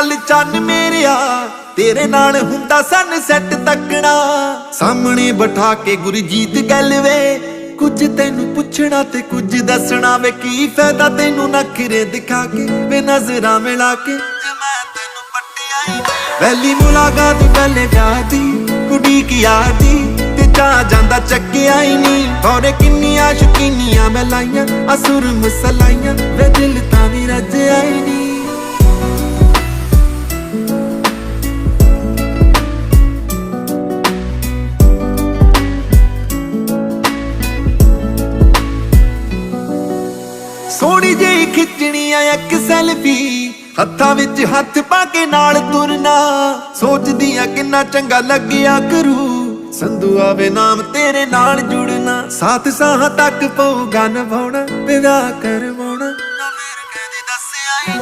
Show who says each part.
Speaker 1: ਚੱਲ ਚੰਨ ਮੇਰਿਆ, ਤੇਰੇ ਨਾਲ ਹੁੰਦਾ ਸਨ ਤੱਕਣਾ। ਸਾਹਮਣੇ ਬਿਠਾ ਕੇ ਗੁਰਜੀਤ ਗੱਲ ਵੇ ਕੁਝ ਤੈਨੂੰ ਪੁੱਛਣਾ ਤੇ ਕੁਝ ਦੱਸਣਾ ਵੇ, ਕੀ ਫਾਇਦਾ ਤੈਨੂੰ ਨਖਰੇ ਦਿਖਾ ਕੇ ਵੇ, ਨਜ਼ਰਾਂ ਮਿਲਾ ਕੇ? ਮੈਂ ਤੈਨੂੰ ਪੱਟਿਆ ਹੀ ਪਹਿਲੀ ਮੁਲਾਕਾਤ ਪਹਿਲੇ ਵਿਆਹ ਦੀ, ਕੁੜੀ ਕੀ ਆਦੀ ਤੇ ਜਾ ਜਾਂਦਾ ਚੱਕਿਆ ਹੀ ਨਹੀਂ ਔਰੇ ਕਿੰਨੀਆਂ ਸ਼ਕੀਨੀਆਂ ਮੈਂ ਲਾਈਆਂ, ਅਸੁਰ ਮਸਲਾਈਆਂ, ਵੇ ਦਿਲ ਤਾਂ ਸੋਹਣੀ ਜਿਹੀ ਖਿੱਚਣੀ ਆ ਇੱਕ ਸੈਲਫੀ, ਹੱਥਾਂ ਵਿੱਚ ਹੱਥ ਪਾ ਕੇ ਨਾਲ ਤੁਰਨਾ। ਸੋਚਦੀ ਆ ਕਿੰਨਾ ਚੰਗਾ ਲੱਗਿਆ ਕਰੂ, ਸੰਧੂ ਆਵੇ ਨਾਮ ਤੇਰੇ ਨਾਲ ਜੁੜਨਾ। ਸਾਥ ਸਾਹ ਤੱਕ ਪਊ ਗਨ ਨਿਭਾਉਣਾ ਵਿਦਾ ਕਰਵਾਉਣਾ। ਨਾ ਮੇਰੇ ਕਹਿੰਦੇ ਦੱਸਿਆ ਹੀ